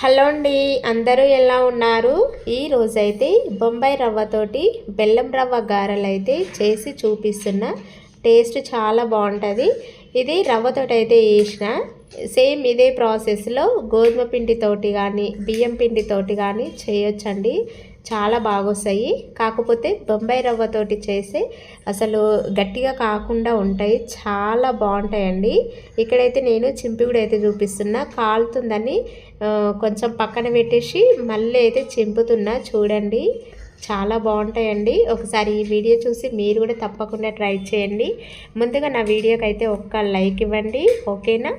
Hello అండి అందరూ ఎలా ఉన్నారు? ఈ రోజైతే బొంబాయి రవ్వతోటి బెల్లం రవ్వ గారెలు అయితే చేసి చూపిస్తున్న టేస్ట్ చాలా బాగుంటుంది. ఇది రవ్వతోటి అయితే వేసిన సేమ్ ఇదే ప్రాసెస్లో గోధుమ పిండితోటి కానీ బియ్యం పిండితోటి కానీ చేయొచ్చండి. చాలా బాగొస్తాయి. కాకపోతే బొంబాయి రవ్వతోటి చేస్తే అసలు గట్టిగా కాకుండా ఉంటాయి. చాలా బాగుంటాయండి. ఇక్కడైతే నేను చింపిగుడు అయితే చూపిస్తున్నా. కాలుతుందని కొంచెం పక్కన పెట్టేసి మళ్ళీ అయితే చింపుతున్నా. చూడండి. చాలా బాగుంటాయండి. ఒకసారి ఈ వీడియో చూసి మీరు కూడా తప్పకుండా ట్రై చేయండి. ముందుగా నా వీడియోకి అయితే ఒక్క లైక్ ఇవ్వండి. ఓకేనా?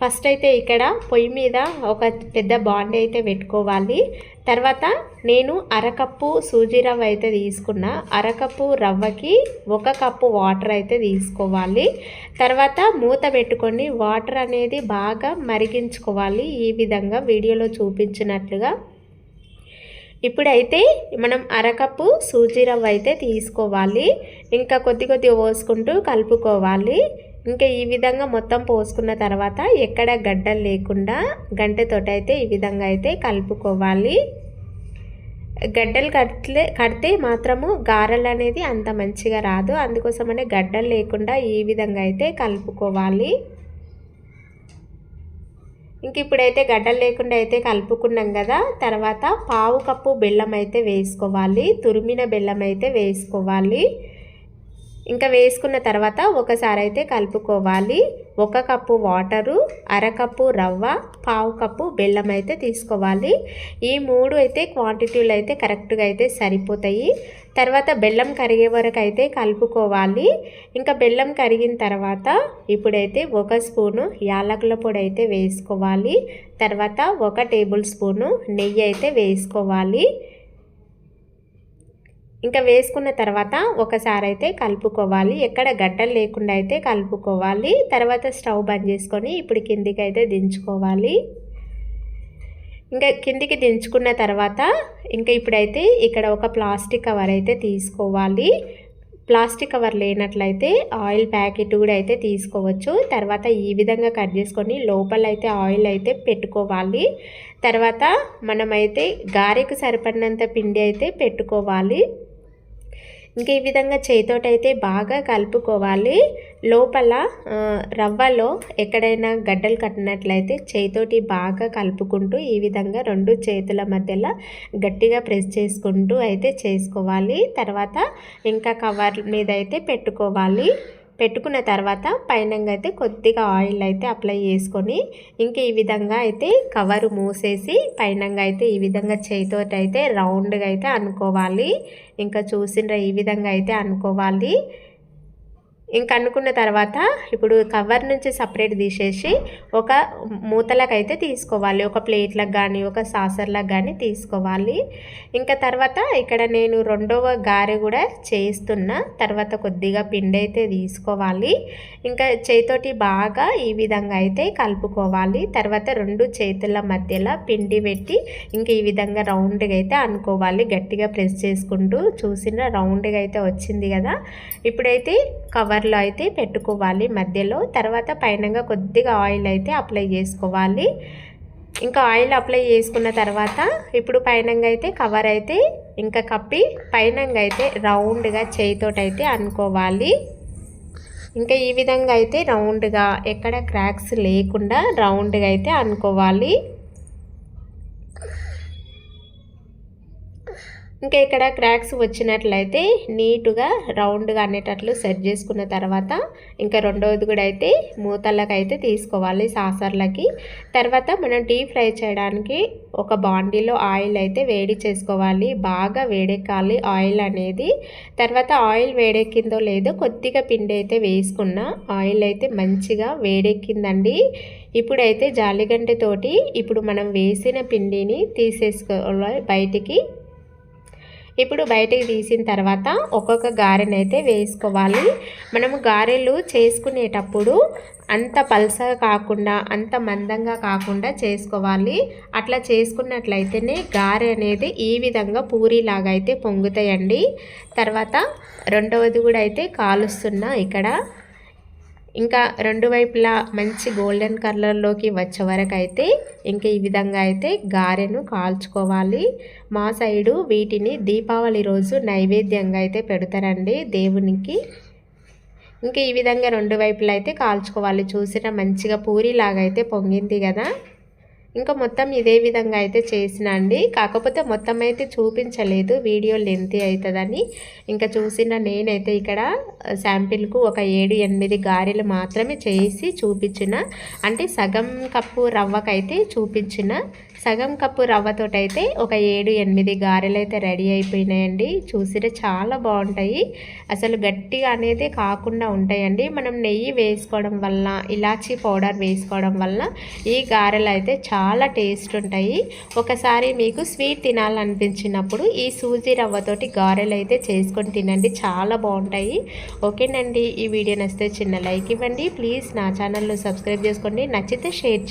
ఫస్ట్ అయితే ఇక్కడ పొయ్యి మీద ఒక పెద్ద బాండి అయితే పెట్టుకోవాలి. తర్వాత నేను అరకప్పు సూజీ రవ్వ అయితే తీసుకున్నా. అరకప్పు రవ్వకి ఒక కప్పు వాటర్ అయితే తీసుకోవాలి. తర్వాత మూత పెట్టుకొని వాటర్ అనేది బాగా మరిగించుకోవాలి. ఈ విధంగా వీడియోలో చూపించినట్లుగా. ఇప్పుడైతే మనం అరకప్పు సూజీ రవ్వ అయితే తీసుకోవాలి. ఇంకా కొద్ది కొద్దిగా పోసుకుంటూ కలుపుకోవాలి. ఇంకా ఈ విధంగా మొత్తం పోసుకున్న తర్వాత ఎక్కడ గడ్డలు లేకుండా గంటెతోటి అయితే ఈ విధంగా అయితే కలుపుకోవాలి. గడ్డలు కట్లే కడితే మాత్రము గారెలు అనేది అంత మంచిగా రాదు. అందుకోసమనే గడ్డలు లేకుండా ఈ విధంగా అయితే కలుపుకోవాలి. ఇంక ఇప్పుడైతే గడ్డలు లేకుండా అయితే కలుపుకున్నాం కదా తర్వాత పావు కప్పు బెల్లం అయితే వేసుకోవాలి. తురిమిన బెల్లం అయితే వేసుకోవాలి. ఇంకా వేసుకున్న తర్వాత ఒకసారి అయితే కలుపుకోవాలి. ఒక కప్పు వాటరు అరకప్పు రవ్వ పావు కప్పు బెల్లం అయితే తీసుకోవాలి. ఈ మూడు అయితే క్వాంటిటీలు అయితే కరెక్ట్గా అయితే సరిపోతాయి. తర్వాత బెల్లం కరిగే వరకు అయితే కలుపుకోవాలి. ఇంకా బెల్లం కరిగిన తర్వాత ఇప్పుడైతే ఒక స్పూను యాలకుల పొడి అయితే వేసుకోవాలి. తర్వాత ఒక టేబుల్ స్పూను నెయ్యి అయితే వేసుకోవాలి. ఇంకా వేసుకున్న తర్వాత ఒకసారి అయితే కలుపుకోవాలి. ఎక్కడ గడ్డలు లేకుండా అయితే కలుపుకోవాలి. తర్వాత స్టవ్ బంద్ చేసుకొని ఇప్పుడు కిందికి అయితే దించుకోవాలి. ఇంకా కిందికి దించుకున్న తర్వాత ఇంకా ఇప్పుడైతే ఇక్కడ ఒక ప్లాస్టిక్ కవర్ అయితే తీసుకోవాలి. ప్లాస్టిక్ కవర్ లేనట్లయితే ఆయిల్ ప్యాకెట్ కూడా అయితే తీసుకోవచ్చు. తర్వాత ఈ విధంగా కట్ చేసుకొని లోపల అయితే ఆయిల్ అయితే పెట్టుకోవాలి. తర్వాత మనమైతే గారెకు సరిపడినంత పిండి అయితే పెట్టుకోవాలి. ఇంకా ఈ విధంగా చేతితోటి అయితే బాగా కలుపుకోవాలి. లోపల రవ్వలో ఎక్కడైనా గడ్డలు కట్టినట్లయితే చేతితోటి బాగా కలుపుకుంటూ ఈ విధంగా రెండు చేతుల మధ్యలో గట్టిగా ప్రెస్ చేసుకుంటూ అయితే చేసుకోవాలి. తర్వాత ఇంకా కవర్ మీద అయితే పెట్టుకోవాలి. పెట్టుకున్న తర్వాత పైన అయితే కొద్దిగా ఆయిల్ అయితే అప్లై చేసుకొని ఇంకా ఈ విధంగా అయితే కవర్ మూసేసి పైన అయితే ఈ విధంగా చేతితో అయితే రౌండ్గా అయితే అనుకోవాలి. ఇంకా చూసిన ఈ విధంగా అయితే అనుకోవాలి. ఇంక అనుకున్న తర్వాత ఇప్పుడు కవర్ నుంచి సపరేట్ తీసేసి ఒక మూతలకు తీసుకోవాలి. ఒక ప్లేట్లకు కానీ ఒక సాసర్లకు కానీ తీసుకోవాలి. ఇంకా తర్వాత ఇక్కడ నేను రెండవ గారె కూడా చేస్తున్నా. తర్వాత కొద్దిగా పిండి అయితే తీసుకోవాలి. ఇంకా చేతితోటి బాగా ఈ విధంగా అయితే కలుపుకోవాలి. తర్వాత రెండు చేతుల మధ్యలో పిండి పెట్టి ఇంకా ఈ విధంగా రౌండ్గా అయితే అనుకోవాలి. గట్టిగా ప్రెస్ చేసుకుంటూ చూసిన రౌండ్గా అయితే వచ్చింది కదా. ఇప్పుడైతే కవర్ కవర్లో అయితే పెట్టుకోవాలి మధ్యలో. తర్వాత పైనంగా కొద్దిగా ఆయిల్ అయితే అప్లై చేసుకోవాలి. ఇంకా ఆయిల్ అప్లై చేసుకున్న తర్వాత ఇప్పుడు పైనంగా అయితే కవర్ అయితే ఇంకా కప్పి పైనంగా అయితే రౌండ్గా చేయితోటైతే అయితే అనుకోవాలి. ఇంకా ఈ విధంగా అయితే రౌండ్గా ఎక్కడ క్రాక్స్ లేకుండా రౌండ్గా అయితే అనుకోవాలి. ఇంకా ఇక్కడ క్రాక్స్ వచ్చినట్లయితే నీట్గా రౌండ్గా అనేటట్లు సెట్ చేసుకున్న తర్వాత ఇంకా రెండవది కూడా అయితే మూతలకు అయితే తీసుకోవాలి సాసర్లకి. తర్వాత మనం డీప్ ఫ్రై చేయడానికి ఒక బాండీలో ఆయిల్ అయితే వేడి చేసుకోవాలి. బాగా వేడెక్కాలి ఆయిల్ అనేది. తర్వాత ఆయిల్ వేడెక్కిందో లేదో కొద్దిగా పిండి అయితే వేసుకున్న ఆయిల్ అయితే మంచిగా వేడెక్కిందండి. ఇప్పుడైతే జాలిగంటతోటి ఇప్పుడు మనం వేసిన పిండిని తీసేసుకోవాలి బయటికి. ఇప్పుడు బయటకు తీసిన తర్వాత ఒక్కొక్క గారెనైతే వేసుకోవాలి. మనము గారెలు చేసుకునేటప్పుడు అంత పల్సగా కాకుండా అంత మందంగా కాకుండా చేసుకోవాలి. అట్లా చేసుకున్నట్లయితేనే గారె అనేది ఈ విధంగా పూరిలాగా అయితే పొంగుతాయండి. తర్వాత రెండవది కూడా అయితే కాలుస్తున్నా ఇక్కడ. ఇంకా రెండు వైపులా మంచి గోల్డెన్ కలర్లోకి వచ్చే వరకు అయితే ఇంకా ఈ విధంగా అయితే గారెను కాల్చుకోవాలి. మా సైడు వీటిని దీపావళి రోజు నైవేద్యంగా అయితే పెడతారండి దేవునికి. ఇంకా ఈ విధంగా రెండు వైపులా అయితే కాల్చుకోవాలి. చూసిన మంచిగా పూరిలాగా అయితే పొంగింది కదా. ఇంకా మొత్తం ఇదే విధంగా అయితే చేసిన అండి. కాకపోతే మొత్తం అయితే చూపించలేదు. వీడియో లెంత్ అవుతుందని. ఇంకా చూసిన నేనైతే ఇక్కడ శాంపిల్కు ఒక ఏడు ఎనిమిది గారెలు మాత్రమే చేసి చూపించిన. అంటే సగం కప్పు రవ్వకైతే చూపించిన. సగం కప్పు రవ్వతోటైతే ఒక ఏడు ఎనిమిది గారెలు అయితే రెడీ అయిపోయినాయండి. చూసిరే చాలా బాగుంటాయి. అసలు గట్టిగా అనేది కాకుండా ఉంటాయండి. మనం నెయ్యి వేసుకోవడం వల్ల ఇలాచీ పౌడర్ వేసుకోవడం వల్ల ఈ గారెలు అయితే చాలా టేస్ట్ ఉంటాయి. ఒకసారి మీకు స్వీట్ తినాలనిపించినప్పుడు ఈ సూజీ రవ్వతోటి గారెలు అయితే చేసుకొని తినండి. చాలా బాగుంటాయి. ఓకేనండి. ఈ వీడియో నచ్చితే చిన్న లైక్ ఇవ్వండి. ప్లీజ్ నా ఛానల్ను సబ్స్క్రైబ్ చేసుకోండి. నచ్చితే షేర్